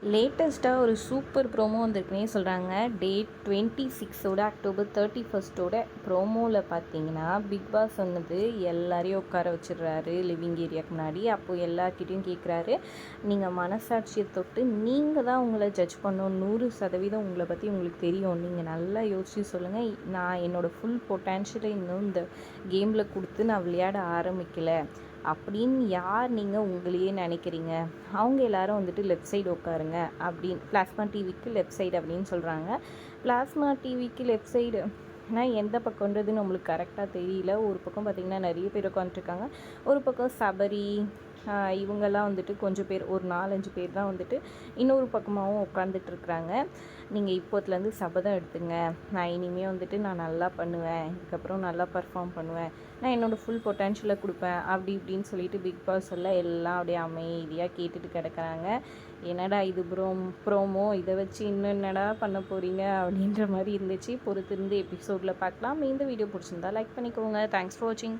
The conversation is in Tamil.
லேட்டஸ்ட்டாக ஒரு சூப்பர் ப்ரோமோ வந்திருக்குன்னே சொல்கிறாங்க டேட் டுவெண்ட்டி சிக்ஸோட அக்டோபர் தேர்ட்டி ஃபஸ்ட்டோட ப்ரோமோவில் பார்த்தீங்கன்னா பிக் பாஸ் சொன்னது எல்லாரையும் உட்கார வச்சிடுறாரு லிவிங் ஏரியாவுக்கு முன்னாடி. அப்போது எல்லார்கிட்டையும் கேட்குறாரு நீங்கள் மனசாட்சியை தொட்டு நீங்கள் தான் உங்களை ஜட்ஜ் பண்ணணும். நூறு சதவீதம் உங்களை பற்றி உங்களுக்கு தெரியும். நீங்கள் நல்லா யோசிச்சு சொல்லுங்கள் நான் என்னோடய ஃபுல் பொட்டான்ஷியலை இன்னும் இந்த கேமில் கொடுத்து நான் விளையாட ஆரம்பிக்கலை. அப்படின்னு யார் நீங்கள் உங்களையே நினைக்கிறீங்க? அவங்க எல்லாரும் வந்துட்டு லெஃப்ட் சைடு உட்காருங்க அப்படின்னு பிளாஸ்மா டிவிக்கு லெஃப்ட் சைடு அப்படின்னு சொல்கிறாங்க பிளாஸ்மா டிவிக்கு லெஃப்ட் சைடு ஆனால் எந்த பக்கம்ன்றது நம்மளுக்கு கரெக்டாக தெரியல. ஒரு பக்கம் பார்த்திங்கன்னா நிறைய பேர் உட்காந்துருக்காங்க ஒரு பக்கம் சபரி இவங்கெல்லாம் வந்துட்டு கொஞ்சம் பேர் ஒரு நாலஞ்சு பேர் தான் வந்துட்டு இன்னொரு பக்கமாகவும் உட்காந்துட்ருக்குறாங்க நீங்கள் இப்போத்துலேருந்து சபதம் எடுத்துங்க. நான் இனிமேல் வந்துட்டு நான் நல்லா பண்ணுவேன். இதுக்கப்புறம் நல்லா பர்ஃபார்ம் பண்ணுவேன். நான் என்னோடய ஃபுல் பொட்டன்ஷியலை கொடுப்பேன். அப்படி இப்படின்னு சொல்லிட்டு பிக் பாஸ் எல்லாம் எல்லாம் அப்படியே அமைதியாக கேட்டுட்டு கிடக்குறாங்க. என்னடா இது ப்ரோம் ப்ரோமோ இதை வச்சு இன்னும் என்னடா பண்ண போகிறீங்க அப்படின்ற மாதிரி இருந்துச்சு. பொறுத்திருந்து எபிசோடில் பார்க்கலாம். இந்த வீடியோ பிடிச்சிருந்தா லைக் பண்ணிக்கோங்க. தேங்க்ஸ் ஃபார் வாட்சிங்